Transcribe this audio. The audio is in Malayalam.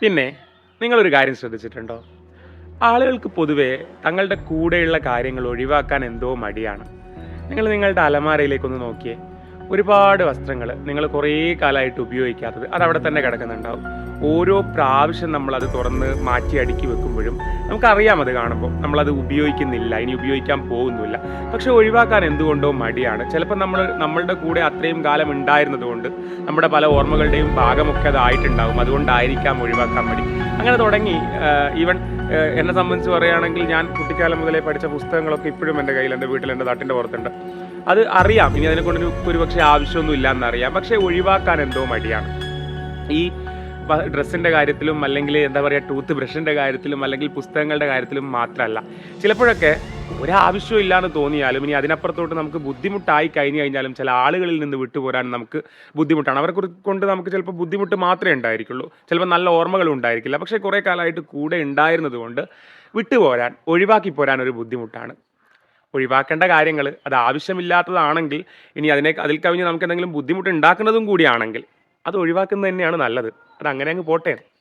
പിന്നെ നിങ്ങളൊരു കാര്യം ശ്രദ്ധിച്ചിട്ടുണ്ടോ? ആളുകൾക്ക് പൊതുവേ തങ്ങളുടെ കൂടെയുള്ള കാര്യങ്ങൾ ഒഴിവാക്കാൻ എന്തോ മടിയാണ്. നിങ്ങൾ നിങ്ങളുടെ അലമാരയിലേക്കൊന്ന് നോക്കിയേ. ഒരുപാട് വസ്ത്രങ്ങൾ നിങ്ങൾ കുറേ കാലമായിട്ട് ഉപയോഗിക്കാത്തത് അത് അവിടെ തന്നെ കിടക്കുന്നുണ്ടാവും. ഓരോ പ്രാവശ്യം നമ്മൾ അത് തുറന്ന് മാറ്റി അടുക്കി വെക്കുമ്പോഴും നമുക്കറിയാം അത് കാണുമ്പോൾ നമ്മളത് ഉപയോഗിക്കുന്നില്ല ഇനി ഉപയോഗിക്കാൻ പോകുന്നില്ല പക്ഷെ ഒഴിവാക്കാൻ എന്തുകൊണ്ടോ മടിയാണ്. ചിലപ്പോൾ നമ്മൾ നമ്മളുടെ കൂടെ അത്രയും കാലം ഉണ്ടായിരുന്നതുകൊണ്ട് നമ്മുടെ പല ഓർമ്മകളുടെയും ഭാഗമൊക്കെ അതായിട്ടുണ്ടാവും. അതുകൊണ്ടായിരിക്കാം ഒഴിവാക്കാൻ മടി. അങ്ങനെ തുടങ്ങി ഈവൻ എന്നെ സംബന്ധിച്ച് പറയുകയാണെങ്കിൽ ഞാൻ കുട്ടിക്കാലം മുതലേ പഠിച്ച പുസ്തകങ്ങളൊക്കെ ഇപ്പോഴും എന്റെ കയ്യിൽ എന്റെ വീട്ടിൽ എന്റെ നാട്ടിന്റെ പുറത്തുണ്ട്. അത് അറിയാം. ഇനി അതിനെ കൊണ്ട് ഒരുപക്ഷെ ആവശ്യമൊന്നും ഇല്ല എന്നറിയാം പക്ഷേ ഒഴിവാക്കാൻ എന്തോ മടിയാണ്. ഈ ഡ്രസ്സിന്റെ കാര്യത്തിലും അല്ലെങ്കിൽ എന്താ പറയുക ടൂത്ത് ബ്രഷിന്റെ കാര്യത്തിലും അല്ലെങ്കിൽ പുസ്തകങ്ങളുടെ കാര്യത്തിലും മാത്രമല്ല. ചിലപ്പോഴൊക്കെ ഒരാവശ്യവും ഇല്ലാന്ന് തോന്നിയാലും ഇനി അതിനപ്പുറത്തോട്ട് നമുക്ക് ബുദ്ധിമുട്ടായി കഴിഞ്ഞു കഴിഞ്ഞാലും ചില ആളുകളിൽ നിന്ന് വിട്ടുപോരാൻ നമുക്ക് ബുദ്ധിമുട്ടാണ്. അവരെ കൊണ്ട് നമുക്ക് ചിലപ്പോൾ ബുദ്ധിമുട്ട് മാത്രമേ ഉണ്ടായിരിക്കുള്ളൂ. ചിലപ്പോൾ നല്ല ഓർമ്മകളും ഉണ്ടായിരിക്കില്ല. പക്ഷേ കുറേ കാലമായിട്ട് കൂടെ ഉണ്ടായിരുന്നത് കൊണ്ട് വിട്ടുപോരാൻ ഒഴിവാക്കി പോരാൻ ഒരു ബുദ്ധിമുട്ടാണ്. ഒഴിവാക്കേണ്ട കാര്യങ്ങൾ അത് ആവശ്യമില്ലാത്തതാണെങ്കിൽ ഇനി അതിനെ അതിൽ കവിഞ്ഞ് നമുക്ക് എന്തെങ്കിലും ബുദ്ധിമുട്ട് ഉണ്ടാക്കുന്നതും കൂടിയാണെങ്കിൽ അത് ഒഴിവാക്കുന്നത് തന്നെയാണ് നല്ലത്. അത് അങ്ങനെ അങ്ങ് പോട്ടെ.